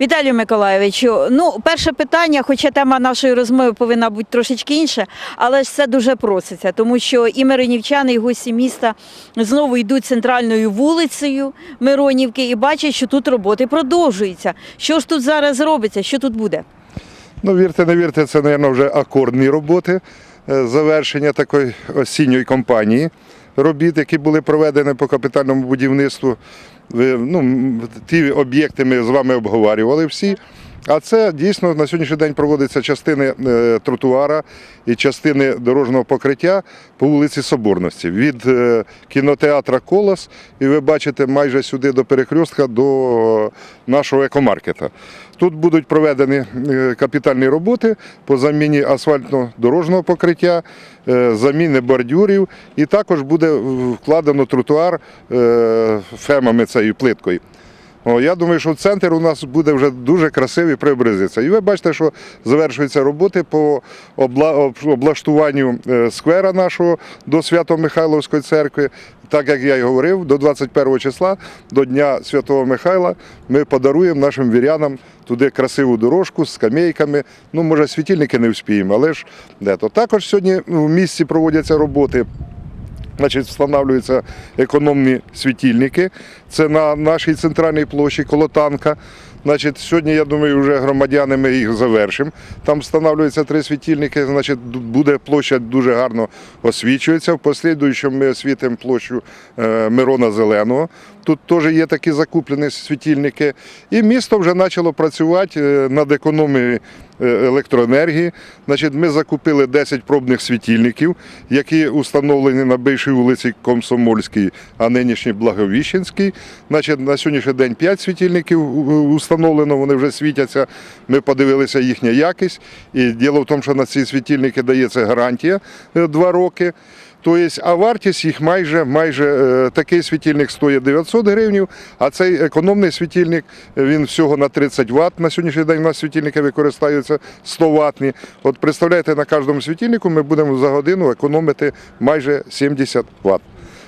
Віталію Миколайовичу, ну перше питання, хоча тема нашої розмови повинна бути трошечки інша, але ж це дуже проситься, тому що і миронівчани, і гості міста знову йдуть центральною вулицею Миронівки і бачать, що тут роботи продовжуються. Що ж тут зараз робиться? Що тут буде? Ну, вірте, не вірте, це, мабуть, вже акордні роботи, е, завершення такої осінньої кампанії робіт, які були проведені по капітальному будівництву. Ну, ті об'єкти ми з вами обговорювали всі. А це дійсно на сьогоднішній день проводиться частини е, тротуара і частини дорожнього покриття по вулиці Соборності від е, кінотеатра Колос, і ви бачите майже сюди до перехрестка до нашого екомаркета. Тут будуть проведені е, капітальні роботи по заміні асфальтно-дорожнього покриття, е, заміни бордюрів, і також буде вкладено тротуар е, фемами цією плиткою. Я думаю, що центр у нас буде вже дуже красивий, преобразиться. І ви бачите, що завершуються роботи по облаштуванню е, сквера нашого до Свято-Михайловської церкви. Так як я й говорив, до 21 числа, до Дня Святого Михайла, ми подаруємо нашим вірянам туди красиву дорожку з скамейками. Ну, може, світильники не вспіємо, але ж де то. Також сьогодні в місті проводяться роботи Значить, встановлюються економні світильники. Це на нашій центральній площі Колотанка. Значить, сьогодні, я думаю, вже громадяни ми їх завершимо. Там встановлюються три світильники. Значить, буде площа дуже гарно освічується. В послідуючому ми освітимо площу е, Мирона Зеленого. Тут теж є такі закуплені світильники. І місто вже почало працювати е, над економією е, електроенергії. Значить, ми закупили 10 пробних світильників, які установлені на бившій вулиці Комсомольській, а нинішній Благовіщенській. Значить, на сьогоднішній день 5 світильників установлено, вони вже світяться. Ми подивилися їхня якість. І діло в тому, що на ці світильники дається гарантія 2 роки. Тобто, а вартість їх майже, майже е, такий світильник стоїть 900 гривень, а цей економний світильник він всього на 30 Вт. На сьогоднішній день у нас світильники використовуються 100 ватні. От представляєте, на кожному світильнику ми будемо за годину економити майже 70 Вт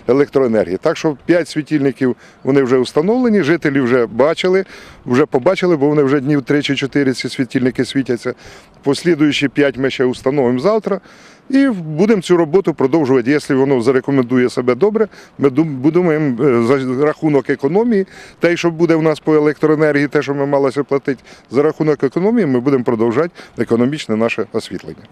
електроенергії. Так що 5 світильників вони вже встановлені, жителі вже бачили, вже побачили, бо вони вже днів 3 чи 4 ці світильники світяться. Послідуючі 5 ми ще встановимо завтра. І будемо цю роботу продовжувати. Якщо воно зарекомендує себе добре, ми будемо е, за рахунок економії, те, що буде в нас по електроенергії, те, що ми малося платити, за рахунок економії, ми будемо продовжувати економічне наше освітлення.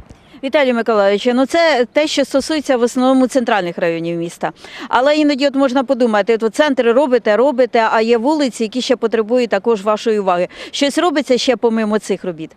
Віталію Миколайовичу, ну це те, що стосується в основному центральних районів міста. Але іноді от можна подумати, от центри робите, робите, а є вулиці, які ще потребують також вашої уваги. Щось робиться ще помимо цих робіт.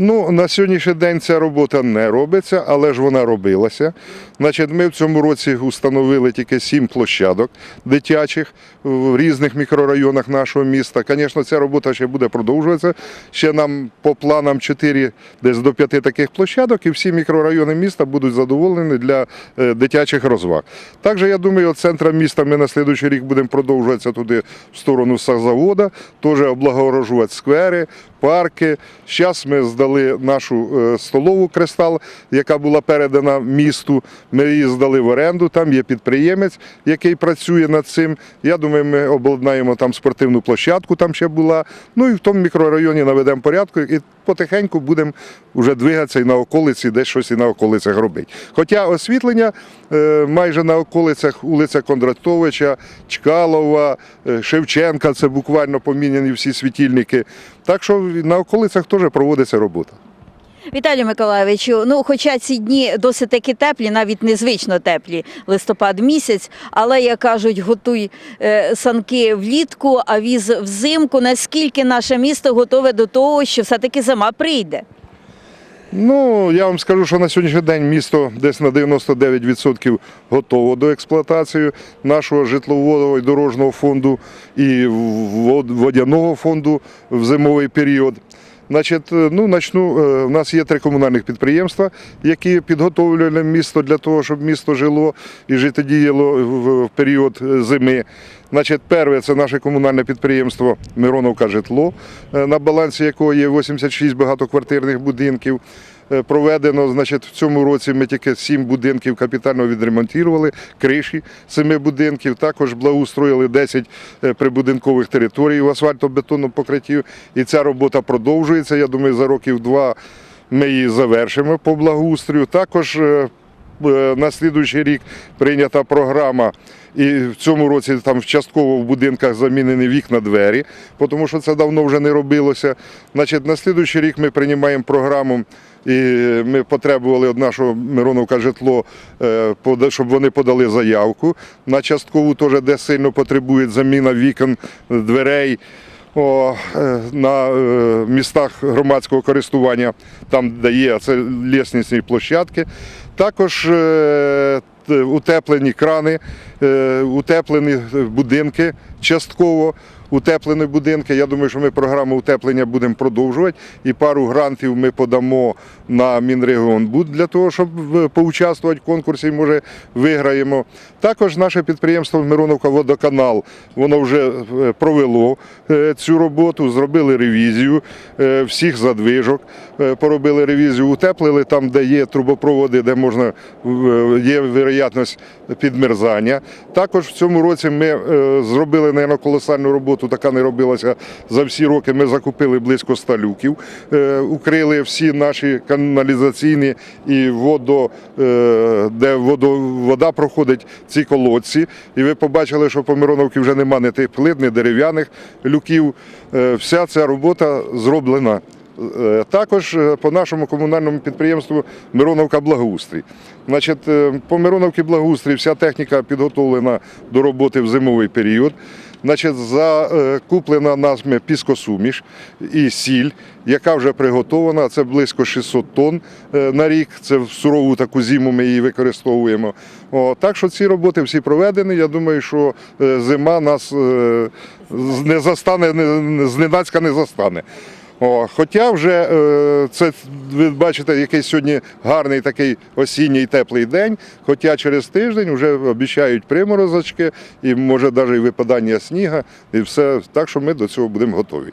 Ну, на сьогоднішній день ця робота не робиться, але ж вона робилася. Значить, ми в цьому році установили тільки сім площадок дитячих в різних мікрорайонах нашого міста. Звісно, ця робота ще буде продовжуватися. Ще нам по планам 4, десь до 5 таких площадок, і всі мікрорайони міста будуть задоволені для е, дитячих розваг. Також, я думаю, від міста ми на слідуючий рік будемо продовжуватися туди в сторону сахзавода, теж облагорожувати сквери, парки. Зараз ми здали нашу е, столову кристал, яка була передана місту. Ми її здали в оренду. Там є підприємець, який працює над цим. Я думаю, ми обладнаємо там спортивну площадку, там ще була. Ну і в тому мікрорайоні наведемо порядку і потихеньку будемо вже двигатися і на околиці, десь щось і на околицях робити. Хоча освітлення е, майже на околицях вулиця Кондратовича, Чкалова, е, Шевченка, це буквально поміняні всі світильники. Так що на околицях теж проводиться робота. Віталію Миколаївичу, ну хоча ці дні досить таки теплі, навіть незвично теплі, листопад місяць, але як кажуть, готуй е, санки влітку, а віз взимку. Наскільки наше місто готове до того, що все-таки зима прийде? Ну, я вам скажу, що на сьогоднішній день місто десь на 99% готово до експлуатації нашого житлового і дорожнього фонду і водяного фонду в зимовий період. Значить, е, ну, начну, е, у нас є три комунальних підприємства, які підготовлювали місто для того, щоб місто жило і життєдіяло в період е, зими. Значить, перше це наше комунальне підприємство Мироновка житло, е, на балансі якого є 86 багатоквартирних будинків. Е, проведено. Значить, в цьому році ми тільки сім будинків капітально відремонтували, криші семи будинків. Також благоустроїли 10 е, прибудинкових територій в асфальтобетонному покриттю. І ця робота продовжується. Я думаю, за років два ми її завершимо по благоустрою. Також е, на слідуючий рік прийнята програма. І в цьому році там частково в будинках замінені вікна двері, тому що це давно вже не робилося. Значить, на слідуючий рік ми приймаємо програму. І ми потребували від нашого Мироновка житло, е, щоб вони подали заявку на часткову, теж де сильно потребує заміна вікон, дверей о, е, на е, містах громадського користування, там де є це лісничні площадки. Також утеплені крани, утеплені будинки частково. Утеплені будинки. Я думаю, що ми програму утеплення будемо продовжувати. І пару грантів ми подамо на Мінрегіонбуд для того, щоб е, поучаствувати в конкурсі. Може, виграємо. Також наше підприємство Мироновка Водоканал воно вже е, провело е, цю роботу, зробили ревізію всіх задвижок, поробили ревізію, утеплили там, де є трубопроводи, де можна є вероятність підмерзання. Також в цьому році ми зробили наверно, колосальну роботу, така не робилася за всі роки. Ми закупили близько 100 люків, е, укрили всі наші каналізаційні і водо, е, де вода проходить ці колодці. І ви побачили, що по Мироновці вже нема ні тих плит, ні дерев'яних люків. Е, Вся ця робота зроблена. Також по нашому комунальному підприємству Мироновка Благоустрій. Значить, по Мироновці Благоустрій вся техніка підготовлена до роботи в зимовий період. Значить, закуплена нами піскосуміш і сіль, яка вже приготована. Це близько 600 тонн е, на рік. Це в сурову таку зиму ми її використовуємо. О, так що ці роботи всі проведені. Я думаю, що е, зима нас е, не застане, не- не- зненацька не застане. О, хоча вже е, це ви бачите, який сьогодні гарний такий осінній теплий день. Хоча через тиждень вже обіцяють приморозочки і може навіть і випадання сніга, і все так, що ми до цього будемо готові.